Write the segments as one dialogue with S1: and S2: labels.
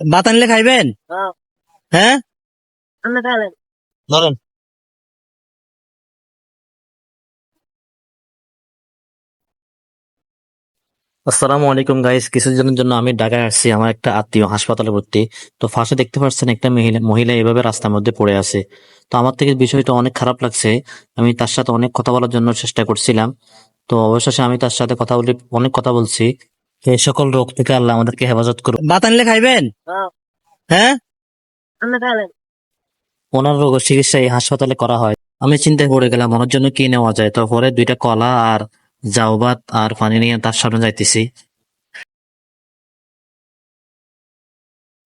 S1: ভাত আনলে খাইবেন?
S2: হ্যাঁ।
S1: হ্যাঁ? ধরেন। আসসালামু আলাইকুম গাইস কিছুদিনের জন্য আমি ঢাকায় আসছি আমার একটা আত্মীয় হাসপাতালে ভর্তি। তো ফার্স্টে দেখতে পাচ্ছেন একটা মহিলা মহিলা এভাবে রাস্তার মধ্যে পড়ে আছে। তো আমার থেকে বিষয়টা অনেক খারাপ লাগছে। আমি তার সাথে অনেক কথা বলার জন্য চেষ্টা করছিলাম। তো অবশেষে আমি তার সাথে কথা বলি অনেক কথা বলছি। এই সকল রোগ থেকে আল্লাহ আমাদেরকে হেফাজত করুন ভাত আনলে খাইবেন?
S2: হ্যাঁ।
S1: হ্যাঁ? ওনার রোগ চিকিৎসা এই হাসপাতালে করা হয়। আমি চিন্তায় পড়ে গেলাম ওনার জন্য কি নেওয়া যায়? তো পরে দুইটা কলা আর জাউবাত আর পানি নিয়ে তার সামনে যাইতেছি।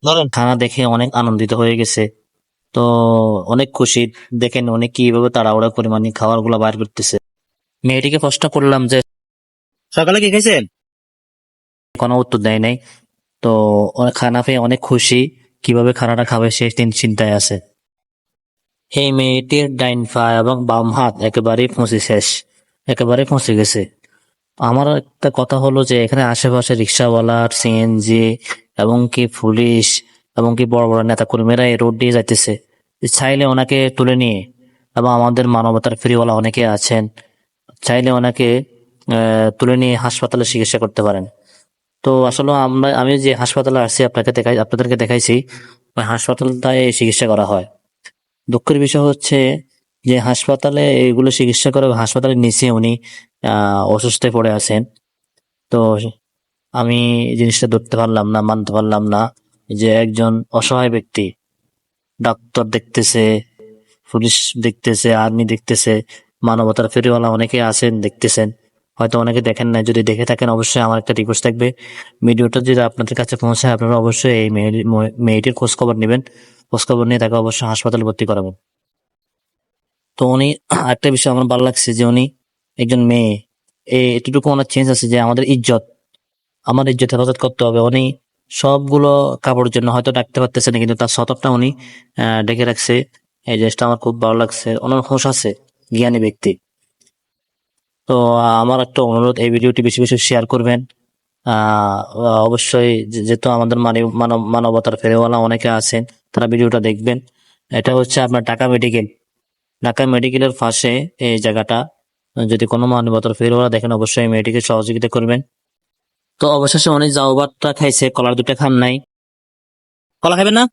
S1: ধরেন খানা দেখে অনেক আনন্দিত হয়ে গেছে। তো অনেক খুশি দেখেন অনেক কীভাবে তাড়াহুড়া করে মানে খাবারগুলা বাইর করতেছে। মেয়েটিকে প্রশ্ন করলাম যে সকালে কি খাইছেন? কোনো উত্তর দেয় নাই। তো খানা পেয়ে অনেক খুশি, কীভাবে খানাটা খাবে সে চিন্তায় আছে। এই মেয়েটির ডাইন পা এবং বাম হাত একেবারেই পৌঁছে শেষ একেবারে পৌঁছে গেছে। আমার একটা কথা হলো যে, এখানে আশেপাশে রিক্সাওয়ালা সিএনজি এবং কি পুলিশ এবং কি বড় বড় নেতা কর্মীরা এই রোড দিয়ে যাইতেছে। চাইলে ওনাকে তুলে নিয়ে, এবং আমাদের মানবতার ফ্রিওয়ালা অনেকে আছেন, চাইলে ওনাকে তুলে নিয়ে হাসপাতালে চিকিৎসা করতে পারেন। তো আসলে আমরা, আমি যে হাসপাতালে আসছি আপনাকে দেখাই, আপনাদেরকে দেখাইছি, ওই হাসপাতালটায় চিকিৎসা করা হয়। দুঃখের বিষয় হচ্ছে যে হাসপাতালে এগুলো চিকিৎসা করে হাসপাতালের নিচে উনি অসুস্থ পড়ে আছেন। তো আমি জিনিসটা ধরতে পারলাম না, মানতে পারলাম না যে একজন অসহায় ব্যক্তি, ডাক্তার দেখতেছে, পুলিশ দেখতেছে, আর্মি দেখতেছে, মানবতার ফেরিওয়ালা অনেকে আছেন, দেখতেছেন। হয়তো অনেকে দেখেন না যদি দেখে থাকেন অবশ্যই আমার একটা রিকোয়েস্ট থাকবে। ভিডিওটা যদি আপনাদের কাছে পৌঁছায়, আপনারা অবশ্যই এই মেয়ে- মেয়েটির খোঁজ খবর নেবেন। খোঁজ খবর নিয়ে তাকে অবশ্যই হাসপাতালে ভর্তি করাবেন তো উনি একটা বিষয় আমার ভালো লাগছে যে উনি একজন মেয়ে। এতটুকু ওনার চেঞ্জ আছে যে আমাদের ইজ্জত, আমার ইজ্জত হেফাজত করতে হবে। উনি সবগুলো কাপড়ের জন্য হয়তো ডাকতে পারতেছে না কিন্তু তার সতকটা উনি ডেকে রাখছে। এই জিনিসটা আমার খুব ভালো লাগছে। ওনার হোশ আছে, জ্ঞানী ব্যক্তি। তো আমার একটা অনুরোধ, এই ভিডিওটি বেশি বেশি শেয়ার করবেন। অবশ্যই যেহেতু আমাদের মানব- মানব, মানবতার ফেরেওয়ালা অনেকে আছেন, তারা ভিডিওটা দেখবেন। এটা হচ্ছে আপনার ঢাকা মেডিকেল। ঢাকা মেডিকেলের পাশে এই জায়গাটা। যদি কোনো মানবতার ফেরিওয়ালা দেখেন, অবশ্যই মেয়েটিকে সহযোগিতা করবেন। তো, অবশেষে অনেক জাউবাতটা খাইছে, কলার দুটো খান নাই। কলা খাবে না?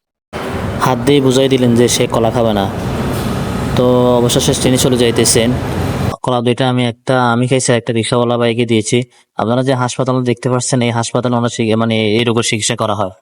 S1: হাত দিয়ে বুঝাই দিলেন যে সে কলা খাবে না। তো, অবশেষে তিনি চলে যাইতেছেন। কলা দুইটা আমি একটা, আমি খাইছি একটা রিক্সাওয়ালা বাইকে দিয়েছি। আপনারা যে হাসপাতাল দেখতে পাচ্ছেন, এই হাসপাতালে অনেক মানে এই রোগের চিকিৎসা করা হয়।